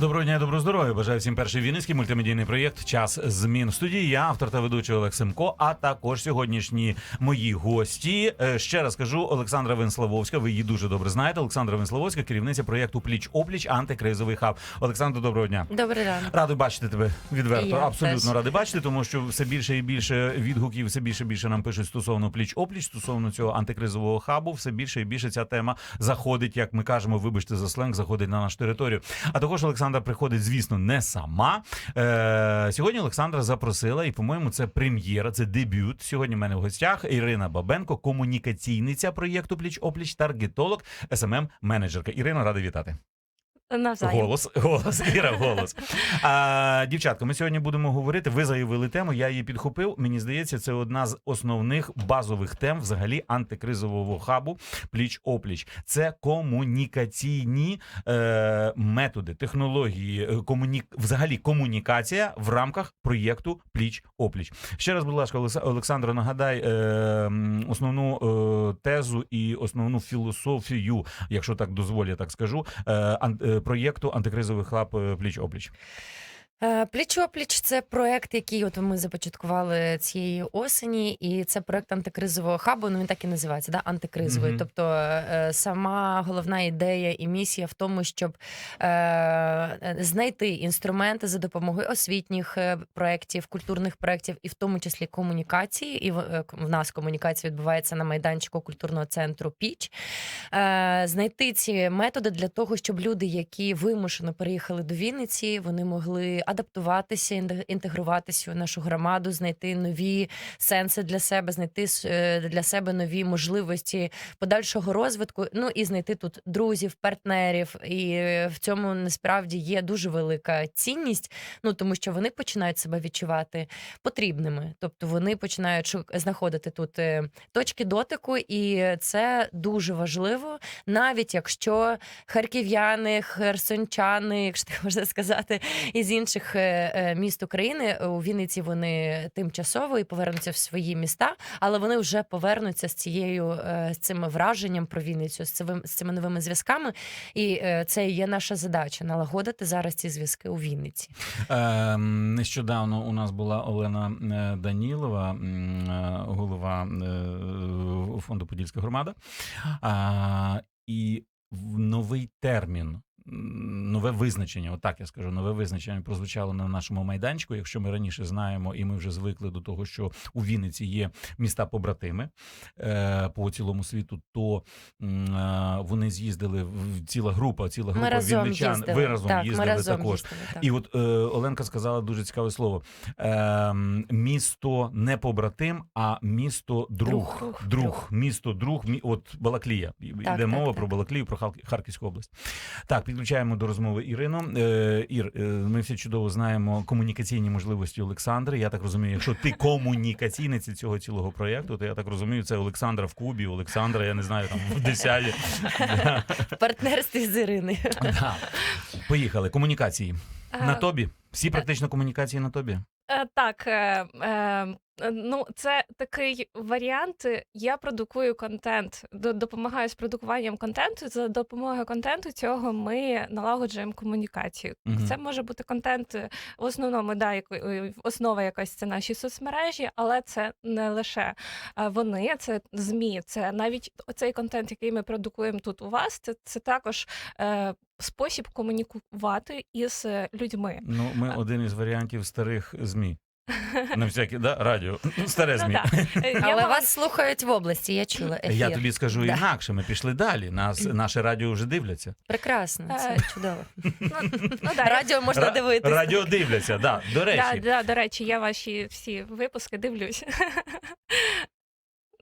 Доброго дня, доброго здоров'я. Бажаю всім перший вінницький мультимедійний проєкт Час змін в студії. Я автор та ведучий Олег Семко. А також сьогоднішні мої гості. Е, Ще раз кажу, Олександра Венславовська. Ви її дуже добре знаєте. Олександра Венславовська, керівниця проєкту Пліч опліч антикризовий хаб. Олександр, доброго дня. Добрий ранок. Радий бачити тебе відверто. Я Абсолютно теж. радий бачити, тому що все більше і більше відгуків, все більше і більше нам пишуть стосовно пліч опліч, стосовно цього антикризового хабу. Все більше і більше ця тема заходить, як ми кажемо, вибачте за сленг, заходить на нашу територію. А також Олександра приходить, звісно, не сама. Е, сьогодні Олександра запросила, і, по-моєму, це прем'єра, це дебют. Сьогодні в мене в гостях Ірина Бабенко, комунікаційниця проєкту Пліч опліч, таргетолог, СММ менеджерка. Ірина, рада вітати. Навзаєм. Голос, голос, Іра, голос. А, дівчатка, ми сьогодні будемо говорити. Ви заявили тему, я її підхопив. Мені здається, це одна з основних базових тем взагалі антикризового хабу пліч опліч. Це комунікаційні е, методи, технології, е, комуні... взагалі комунікація в рамках проєкту пліч опліч. Ще раз, будь ласка, Олекс- Олександро, нагадай е, основну е, тезу і основну філософію, якщо так дозволю, так скажу, е, е, проєкту антикризовий хаб пліч опліч. Е, Пліч-опліч це проект, який от ми започаткували цієї осені, і це проект антикризового хабу. Ну він так і називається, да? антикризовий. Мгм. Тобто е, сама головна ідея і місія в тому, щоб е, знайти інструменти за допомогою освітніх е, проєктів, культурних проєктів, і в тому числі комунікації. І в, в нас комунікація відбувається на майданчику культурного центру Піч. Е, знайти ці методи для того, щоб люди, які вимушено переїхали до Вінниці, вони могли адаптуватися, інтегруватися у нашу громаду, знайти нові сенси для себе, знайти е, для себе нові можливості подальшого розвитку. Ну і знайти тут друзів, партнерів. І е, в цьому насправді є дуже велика цінність. Ну тому що вони починають себе відчувати потрібними, тобто вони починають знаходити тут е, точки дотику, і це дуже важливо, навіть якщо харків'яни, херсончани, якщо так можна сказати, із інших е, е, міст України у Вінниці вони тимчасово і повернуться в свої міста, але вони вже повернуться з цією е, з цим враженням про Вінницю, з цими, з цими новими зв'язками. І це є наша задача налагодити зараз ці зв'язки у Вінниці. Е, нещодавно у нас була Олена Данілова, голова фонду Подільська громада. І новий термін. Нове визначення, отак я скажу, нове визначення прозвучало на нашому майданчику. Якщо ми раніше знаємо, і ми вже звикли до того, що у Вінниці є міста побратими е, по цілому світу, то е, вони з'їздили в ціла група, ціла група Ми разом вінничан. їздили. Ви разом так, їздили разом також. їздили, так. І от е, Оленка сказала дуже цікаве слово: е, місто не побратим, а місто друг. Друг, Друг, друг, друг. місто друг, от Балаклія. Йде так, мова так. про Балаклію, про Харківську область. Так, підключаємо до розмови Ірину. Е, Ір, е, ми всі чудово знаємо комунікаційні можливості Олександри. Я так розумію, якщо ти комунікаційниця цього цілого проєкту, то я так розумію, це Олександра в Кубі, Олександра, я не знаю, там в десяті. в партнерстві з Іриною. Да. Поїхали. Комунікації. На тобі. Всі практично комунікації на тобі. Е, Так, е, е, ну це такий варіант. е, Я продукую контент, до- допомагаю з продукуванням контенту. За допомогою контенту цього ми налагоджуємо комунікацію. Мгм. Це може бути контент е, в основному, да, як- е, основа якась це наші соцмережі, але це не лише е, вони, це змі. Це навіть цей контент, який ми продукуємо тут у вас. Це, це також е, спосіб комунікувати із е, людьми. Ну, ми один із варіантів старих ЗМІ. На всякі, да, радіо. Ну, Старе Ну, ЗМІ. да. Але вас слухають в області, я чула. Ефір. Я тобі скажу Да. інакше, ми пішли далі. Нас наше радіо вже дивляться. Прекрасно, це Е, чудово. ну, ну, да, я- Радіо можна Ра- дивитися. Радіо дивляться, да. До Да, речі. да, до речі, я ваші всі випуски дивлюсь.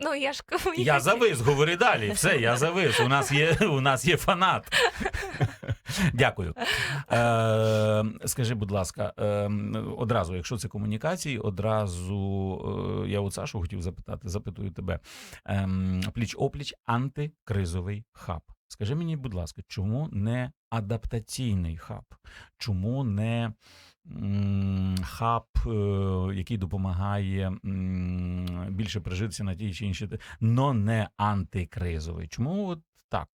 Ну, я ж Я завис, говори далі. Все, я завис. У нас є, у нас є фанат. Дякую. Е, скажи, будь ласка, е, одразу, якщо це комунікації, одразу е, я от Сашу хотів запитати, запитую тебе. Е, пліч-опліч антикризовий хаб. Скажи мені, будь ласка, чому не адаптаційний хаб? Чому не хаб, е, який допомагає більше прижитися на тій чи іншій, но не антикризовий? Чому от так?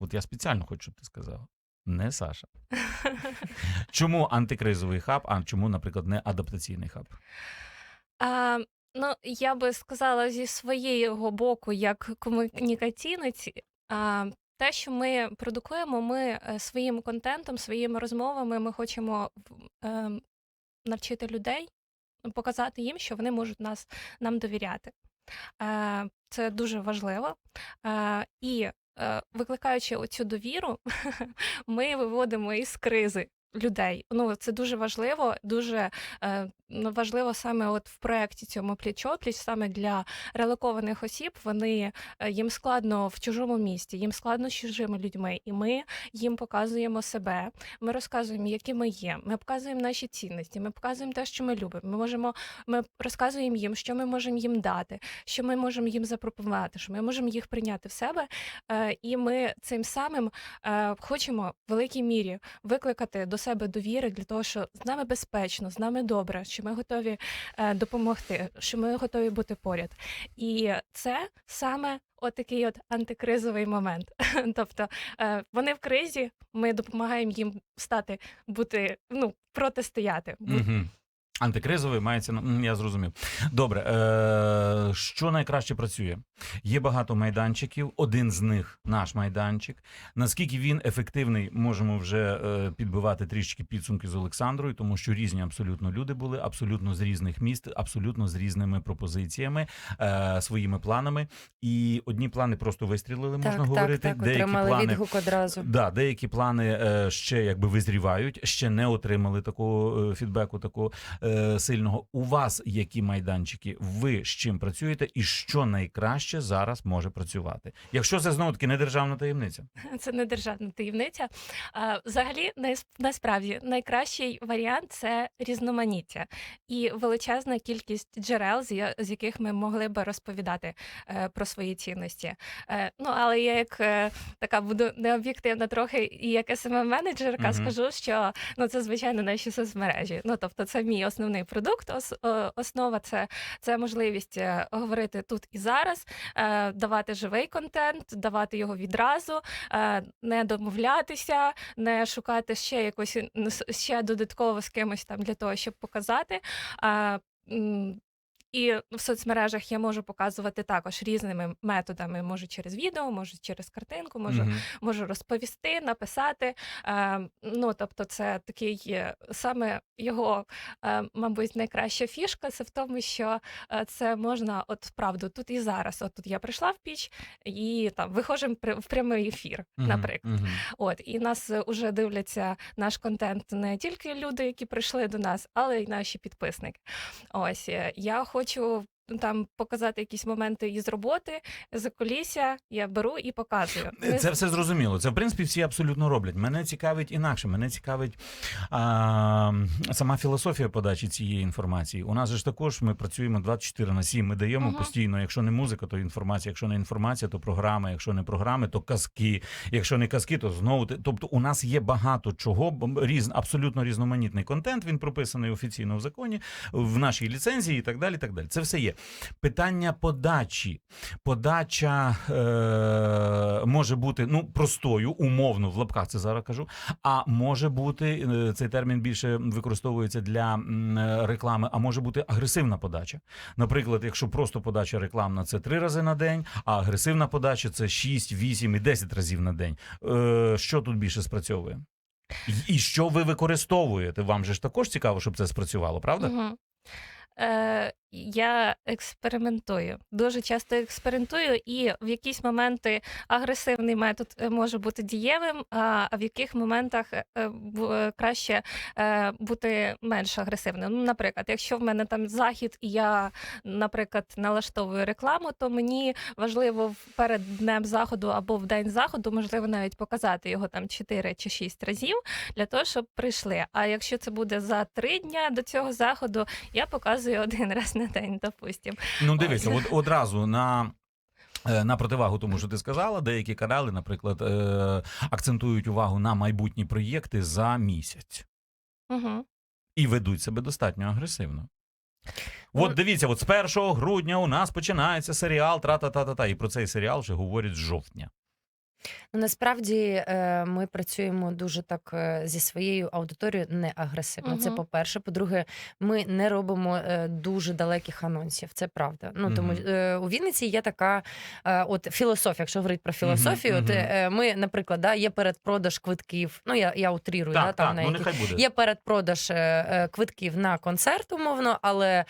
От я спеціально хочу, щоб ти сказав. не Саша. Чому антикризовий хаб, а чому, наприклад, не адаптаційний хаб? А, ну, я би сказала зі своєго боку, як комунікаційниці, а, те, що ми продукуємо, ми е, своїм контентом, своїми розмовами, ми хочемо ем, навчити людей, показати їм, що вони можуть нас нам довіряти. Е, Це дуже важливо. Е, І е, викликаючи оцю довіру, ми виводимо із кризи людей. Ну це дуже важливо, дуже е, ну, важливо саме от в проєкті цьому пліч-опліч, саме для релокованих осіб. Вони е, їм складно в чужому місті, їм складно з чужими людьми, і ми їм показуємо себе. Ми розказуємо, які ми є. Ми показуємо наші цінності. Ми показуємо те, що ми любимо. Ми можемо, ми розказуємо їм, що ми можемо їм дати, що ми можемо їм запропонувати, що ми можемо їх прийняти в себе. Е, І ми цим самим е, хочемо в великій мірі викликати до себе довіри для того, що з нами безпечно, з нами добре, що ми готові е, допомогти, що ми готові бути поряд. І це саме отакий от антикризовий момент. тобто е, вони в кризі, ми допомагаємо їм стати бути, ну протистояти. Угу. Антикризовий мається я зрозумів. Добре, е, що найкраще працює? Є багато майданчиків. Один з них наш майданчик. Наскільки він ефективний, можемо вже е, підбивати трішки підсумки з Олександрою, тому що різні абсолютно люди були, абсолютно з різних міст, абсолютно з різними пропозиціями, е, своїми планами. І одні плани просто вистрілили, можна так, говорити. так, так, Деякі отримали плани відгук одразу. Да, деякі плани е, ще якби визрівають, ще не отримали такого е, фідбеку, такого е, сильного. У вас які майданчики? Ви з чим працюєте, і що найкраще зараз може працювати? Якщо це знову таки не державна таємниця. Це не державна таємниця. А, взагалі, нас- насправді найкращий варіант це різноманіття і величезна кількість джерел, з, яких ми могли би розповідати е, про свої цінності. Е, ну, але я як е, така буду необ'єктивна трохи, і як СММ-менеджерка Мгм. скажу, що ну це звичайно наші соцмережі. Ну тобто, це мій основний продукт. Е, основа це, це можливість е, говорити тут і зараз, е, давати живий контент, давати його відразу, не домовлятися, не шукати ще якось ще додатково з кимось там для того, щоб показати. І в соцмережах я можу показувати також різними методами. Можу через відео, можу через картинку, можу Мгм. можу розповісти, написати. Е, ну, тобто, це такий е, саме його, е, мабуть, найкраща фішка. Це в тому, що е, це можна, от правду, тут і зараз. От тут я прийшла в піч і там виходимо в прямий ефір, наприклад. Мгм. От і нас вже дивляться наш контент не тільки люди, які прийшли до нас, але й наші підписники. Ось е, я хочу хочу там показати якісь моменти із роботи, з колісся я беру і показую. Це все зрозуміло. Це в принципі всі абсолютно роблять. Мене цікавить інакше. Мене цікавить а, сама філософія подачі цієї інформації. У нас же ж також ми працюємо 24 на 7. Ми даємо Ага. постійно. Якщо не музика, то інформація. Якщо не інформація, то програми. Якщо не програми, то казки. Якщо не казки, то знову тобто у нас є багато чого. різ, абсолютно різноманітний контент. Він прописаний офіційно в законі, в нашій ліцензії і так далі. і Так далі. Це все є. Питання подачі. Подача е, може бути ну простою, умовно в лапках це зараз кажу. А може бути е, цей термін більше використовується для реклами, а може бути агресивна подача. Наприклад, якщо просто подача рекламна це три рази на день, а агресивна подача це 6, 8 і 10 разів на день. Е, що тут більше спрацьовує? І що ви використовуєте? Вам же ж також цікаво, щоб це спрацювало, правда? Угу. Е, я експериментую. Дуже часто експериментую, і в якісь моменти агресивний метод е, може бути дієвим, а в яких моментах е, е, краще бути менш агресивним. Ну, наприклад, якщо в мене там захід, і я, наприклад, налаштовую рекламу, то мені важливо перед днем заходу або в день заходу, можливо, навіть показати його там 4 чи 6 разів для того, щоб прийшли. А якщо це буде за три дня до цього заходу, я показую один раз на день, допустим. Ну, дивися, от одразу на. е, На противагу тому, що ти сказала, деякі канали, наприклад, е, акцентують увагу на майбутні проєкти за місяць Угу. і ведуть себе достатньо агресивно. Ну- От дивіться, от з 1 грудня у нас починається серіал тра-та-та-та-та. І про цей серіал вже говорять з жовтня. Насправді е, ми працюємо дуже так е, зі своєю аудиторією не агресивно. Це по-перше. По-друге, ми не робимо е, дуже далеких анонсів. Це правда. Ну тому у Вінниці є така от філософія. Якщо говорити про філософію, Мгм, от ми, наприклад, да, є передпродаж квитків. Ну я, я утрірую, да, там так, на ну нехай буде. Є передпродаж квитків на концерт, умовно, але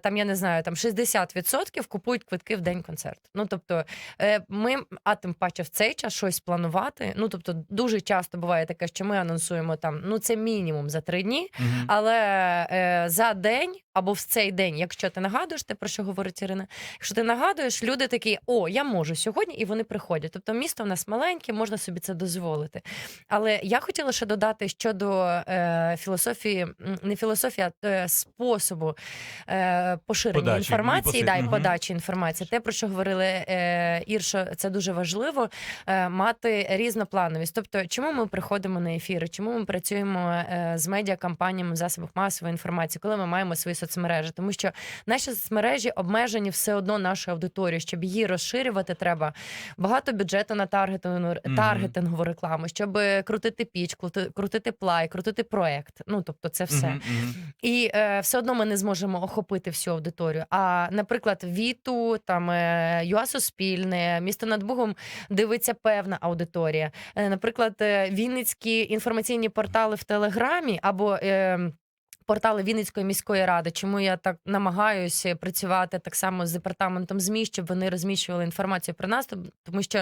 там я не знаю, там 60% купують квитки в день концерту. Ну тобто, ми, а тим паче в цей час щось планувати. Ну тобто, дуже часто буває таке, що ми анонсуємо там, ну це мінімум за три дні. Мгм. Але е, за день або в цей день, якщо ти нагадуєш, те про що говорить Ірина, якщо ти нагадуєш, люди такі, о, я можу сьогодні, і вони приходять. Тобто місто в нас маленьке, можна собі це дозволити. Але я хотіла ще додати щодо е, філософії, не філософії, а е, способу е, поширення Подачі, інформації да, і подачі інформації. Те, про що говорили е, Ірша, це дуже важливо е, мати різноплановість. Тобто, чому ми приходимо на ефіри, чому ми працюємо е, з медіакампаніями в засобах масової інформації, коли ми маємо свої соцмережі, тому що наші соцмережі обмежені все одно нашою аудиторією. Щоб її розширювати, треба багато бюджету на таргетингову, таргетингову рекламу, щоб крутити піч, крути- крутити плай, крутити проект. Ну тобто, це все. І е, все одно ми не зможемо охопити всю аудиторію. А, наприклад, Віту, там е, ЮА Суспільне, місто над Бугом дивиться певна аудиторія. Е, наприклад, е, Вінницькі інформаційні портали в Телеграмі або. Е, Портали Вінницької міської ради, чому я так намагаюся працювати так само з департаментом ЗМІ, щоб вони розміщували інформацію про нас, тому що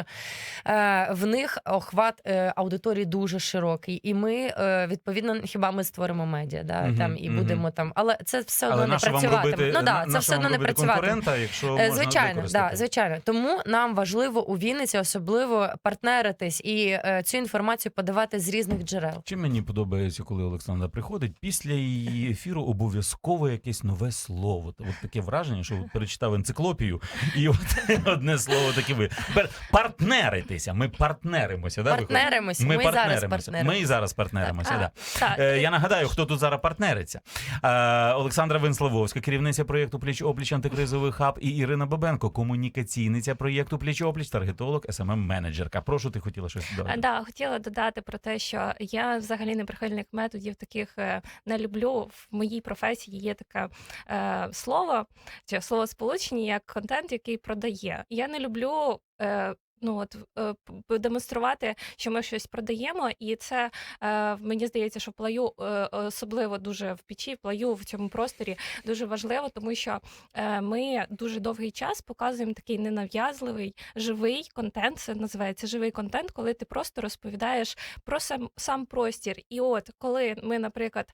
е, в них охват е, аудиторії дуже широкий, і ми е, відповідно хіба ми створимо медіа, да Мгм, там і мгм. будемо там, але це все одно не працюватиме. робити, ну да, це все одно не працюватиме. якщо Е, Звичайно, да, звичайно. Тому нам важливо у Вінниці особливо партнеритись і е, цю інформацію подавати з різних джерел. Чим мені подобається, коли Олександра приходить, після її ефіру обов'язково якесь нове слово. От таке враження, що перечитав енциклопію, і от одне слово таке ви. Тепер партнеритеся. Ми партнеримося. Да, виходить? Партнеримось. Ми, Ми, зараз партнеримося. партнеримося. Ми і зараз партнеримося. А, Да. Так, Е, я нагадаю, хто тут зараз партнериться. Е, Олександра Венславовська, керівниця проєкту Пліч опліч антикризовий хаб, і Ірина Бабенко, комунікаційниця проєкту Пліч опліч, таргетолог, СММ менеджерка. Прошу, ти хотіла щось А, додати? Да, хотіла додати про те, що я взагалі не прихильник методів таких е, не люблю. В моїй професії є таке е, слово чи слово сполучення як контент, який продає. Я не люблю. Е, Ну от е, демонструвати, що ми щось продаємо, і це е, мені здається, що плаю е, особливо дуже в печі, плаю в цьому просторі дуже важливо, тому що ми дуже довгий час показуємо такий ненав'язливий живий контент. Це називається живий контент, коли ти просто розповідаєш про сам сам простір. І от коли ми, наприклад,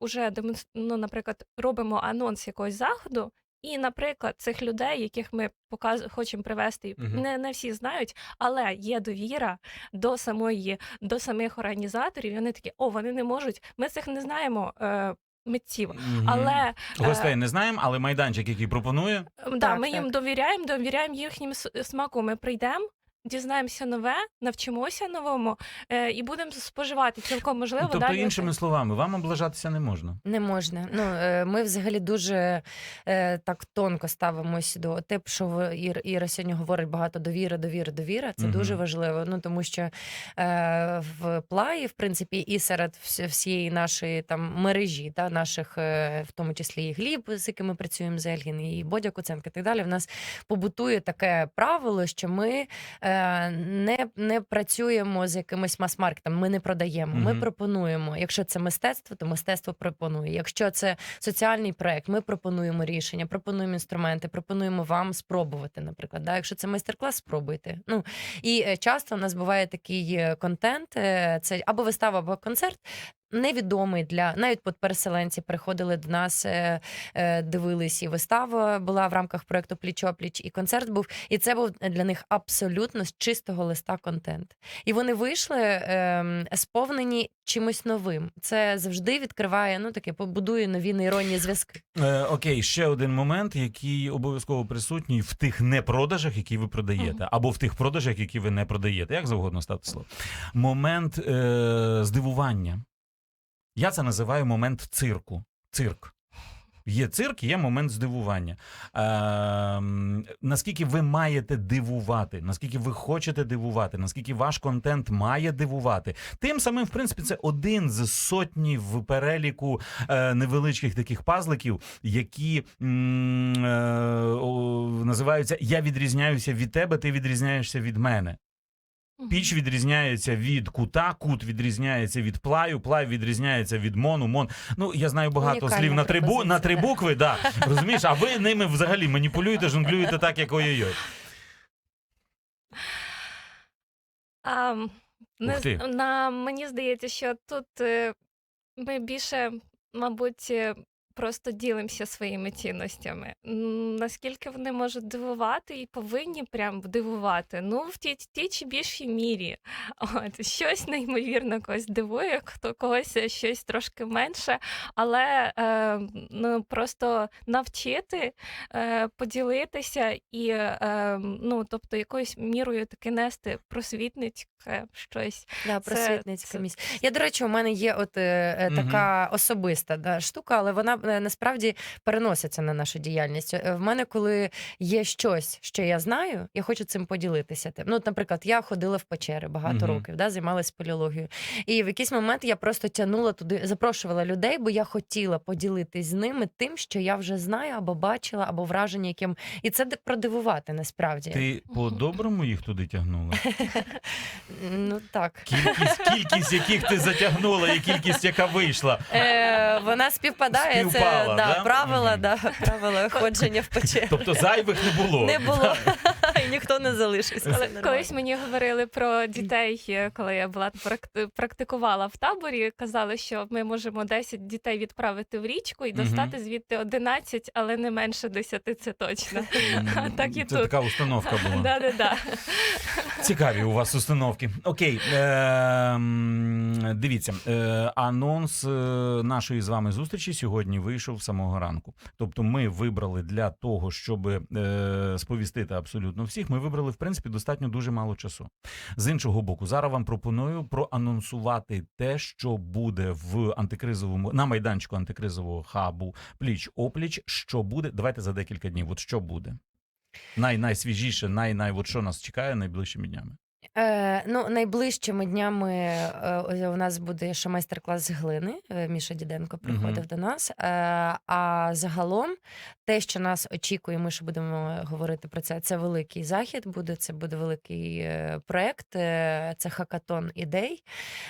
уже ну, наприклад, робимо анонс якогось заходу. І, наприклад, цих людей, яких ми показ... хочемо привести, угу. не, не всі знають, але є довіра до самої, до самих організаторів. І вони такі, о, вони не можуть. Ми цих не знаємо е, митців. Мгм. Але е, Гостей не знаємо, але майданчик, який пропонує, Да, Так, ми їм довіряємо, довіряємо їхнім с- смаку. Ми прийдемо, дізнаємося нове, навчимося новому е, і будемо споживати. Цілком можливо, тобто, далі іншими словами, вам облажатися не можна. Не можна. Ну е, ми взагалі дуже е, так тонко ставимось до те, що ви- Ір, Іра сьогодні говорить багато довіри, довіри, довіра. Це Мгм. дуже важливо. Ну тому що е, в плаї, в принципі, і серед всієї нашої там мережі, та наших, е, в тому числі і Гліб, з якими працюємо з Ельгін, і Бодя Куценко, і так далі. В нас побутує таке правило, що ми е, не, не працюємо з якимось мас-маркетом, ми не продаємо. Ми пропонуємо. Якщо це мистецтво, то мистецтво пропонує. Якщо це соціальний проект, ми пропонуємо рішення, пропонуємо інструменти, пропонуємо вам спробувати, наприклад. Да? Якщо це майстер-клас, спробуйте. Ну і е, часто у нас буває такий е, контент: е, це або вистава, або концерт. Невідомий для навіть переселенці приходили до нас, е, е, дивились, і вистава була в рамках проекту Пліч-опліч, і концерт був. І це був для них абсолютно з чистого листа контент. І вони вийшли е, сповнені чимось новим. Це завжди відкриває, ну таке побудує нові нейронні зв'язки. Е, окей, ще один момент, який обов'язково присутній в тих непродажах, які ви продаєте, або в тих продажах, які ви не продаєте, як завгодно ставте слово. Момент е, здивування. Я це називаю момент цирку. Цирк. Є цирк, є момент здивування. Ем, наскільки ви маєте дивувати, наскільки ви хочете дивувати, наскільки ваш контент має дивувати. Тим самим, в принципі, це один з сотні в переліку е, невеличких таких пазликів, які м, е, називаються Я відрізняюся від тебе, ти відрізняєшся від мене. Піч відрізняється від кута, кут відрізняється від плаю, плай відрізняється від мону, мон. Ну я знаю багато Унікальна слів на три, бу, на три букви, да. розумієш, а ви ними взагалі маніпулюєте, жонглюєте так, як ой-ой-ой. А, Ух ти. на, мені здається, що тут е, ми більше, мабуть, е, просто ділимося своїми цінностями. Наскільки вони можуть дивувати і повинні прям дивувати? Ну, в тій, тій чи більшій мірі. От, щось неймовірно когось дивує, хто когось е, щось трошки менше, але е, ну, просто навчити, е, поділитися і, е, ну, тобто, якоюсь мірою таки нести просвітницьке щось. Да, Це- просвітницька це- місія. Я, до речі, у мене є от е, е, така особиста да, штука, але вона е, насправді переноситься на нашу діяльність. Е, В мене, коли є щось, що я знаю, я хочу цим поділитися. Тим. Ну, наприклад, я ходила в печери багато Мгм. років, да, займалася спелеологією. І в якийсь момент я просто тягнула туди, запрошувала людей, бо я хотіла поділитись з ними тим, що я вже знаю, або бачила, або враження, яким. І це продивувати насправді. Ти по-доброму їх туди тягнула? Ну так. Кількість, кількість, яких ти затягнула, і кількість, яка вийшла. Е, вона співпадає. Це да, да? правила, да, правила ходження в печеру. Тобто зайвих не було. Не було. І ніхто не залишився. Але колись мені говорили про дітей, е, коли я була практи- практикувала в таборі. Казали, що ми можемо 10 дітей відправити в річку і достати звідти 11, але не менше 10, це точно. Так і Це тут. така установка була. Да, да, да. Цікаві у вас установки. Окей, ем, дивіться, е, анонс е, нашої з вами зустрічі сьогодні вийшов з самого ранку. Тобто, ми вибрали для того, щоб е, сповістити абсолютно всіх. Ми вибрали в принципі достатньо дуже мало часу. З іншого боку, зараз вам пропоную проанонсувати те, що буде в антикризовому на майданчику антикризового хабу пліч опліч. Що буде? Давайте за декілька днів. От що буде. Най найсвіжіше, най най от що нас чекає найближчими днями. Е, ну, найближчими днями е, у нас буде ще майстер-клас з глини. Е, Міша Діденко приходив Мгм. до нас. Е, а загалом, те, що нас очікує, ми ще будемо говорити про це. Це великий захід буде. Це буде великий е, проект. Е, це хакатон ідей,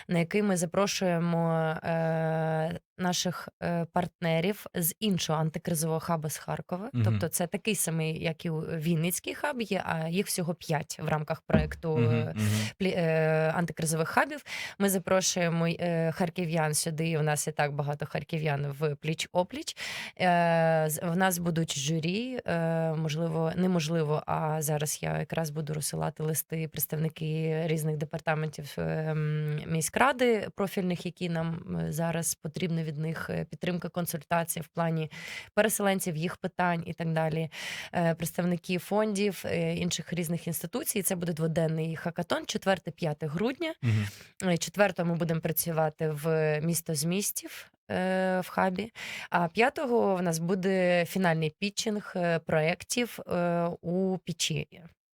на який ми запрошуємо е, наших партнерів з іншого антикризового хаба з Харкова. Мгм. Тобто, це такий самий, як і Вінницький хаб є, а їх всього п'ять в рамках проекту. Плі- е, антикризових хабів. Ми запрошуємо харків'ян сюди. У нас і так багато харків'ян в пліч опліч. В нас будуть журі. е, Можливо, неможливо. А зараз я якраз буду розсилати листи представники різних департаментів е, міськради профільних, які нам е, зараз потрібно від них підтримка, консультація в плані переселенців, їх питань і так далі. Представники фондів інших різних інституцій. Це буде дводенний хакатон, 4-5 грудня. Мгм. Е, Четвертого ми будемо працювати в місто з містів в хабі. А п'ятого в нас буде фінальний пітчинг е, проєктів е, у печі.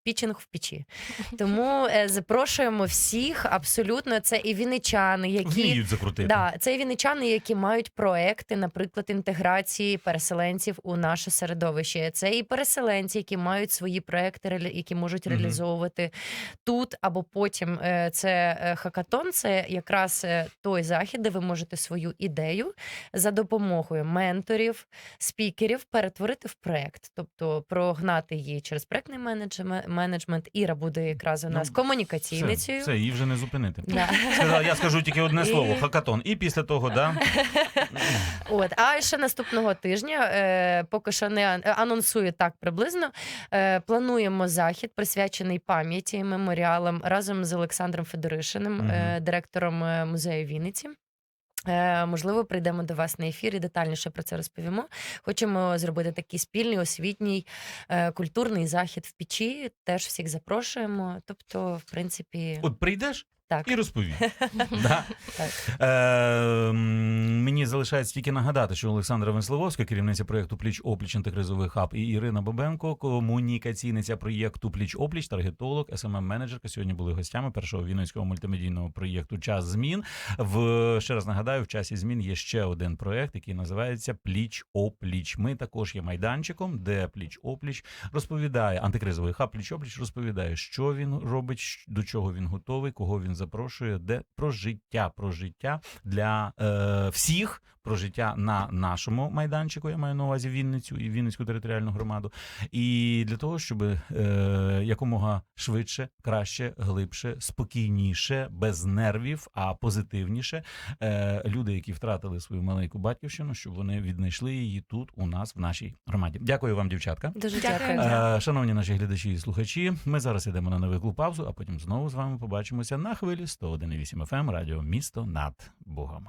Пічинг в печі. Тому е, запрошуємо всіх абсолютно. Це і вінничани, які Вміють закрутити. Да, це і вінничани, які мають проекти, наприклад, інтеграції переселенців у наше середовище. Це і переселенці, які мають свої проекти, які можуть реалізовувати тут або потім. Е, Це е, хакатон, це якраз е, той захід, де ви можете свою ідею за допомогою менторів, спікерів перетворити в проект, тобто прогнати її через проектний менеджме- менеджмент. Іра буде якраз у Ну, нас Все, комунікаційницею. все, її вже не зупинити. Да. Сказала, я скажу тільки одне І- слово хакатон. І після того, да? От, а ще наступного тижня, е, поки що не ан- анонсую так приблизно. Е, плануємо захід, присвячений пам'яті меморіалам разом з Олександром Федоришиним, Мгм. е, директором е, музею Вінниці. Е, Можливо, прийдемо до вас на ефір і детальніше про це розповімо. Хочемо зробити такий спільний освітній е, культурний захід в печі. Теж всіх запрошуємо. Тобто, в принципі, От прийдеш Так. і розповім. Да. Так. Е, мені залишається тільки нагадати, що Олександра Венславовська, керівниця проєкту Пліч Опліч антикризовий хаб, і Ірина Бабенко, комунікаційниця проєкту Пліч Опліч, таргетолог, smm менеджерка Сьогодні були гостями першого вінницького мультимедійного проєкту Час змін. В ще раз нагадаю, в часі змін є ще один проєкт, який називається Пліч Опліч. Ми також є майданчиком, де Пліч Опліч розповідає антикризовий хаб Пліч Опліч розповідає, що він робить, до чого він готовий, кого він запрошує, де про життя, про життя для е, всіх. Про життя на нашому майданчику, я маю на увазі Вінницю і Вінницьку територіальну громаду, і для того, щоб е, якомога швидше, краще, глибше, спокійніше, без нервів, а позитивніше, е, люди, які втратили свою маленьку батьківщину, щоб вони віднайшли її тут, у нас, в нашій громаді. Дякую вам, дівчатка. Дуже Дякую. Е, Шановні наші глядачі і слухачі, ми зараз йдемо на невелику паузу, а потім знову з вами побачимося на хвилі 101,8 FM ем, радіо Місто над Богом.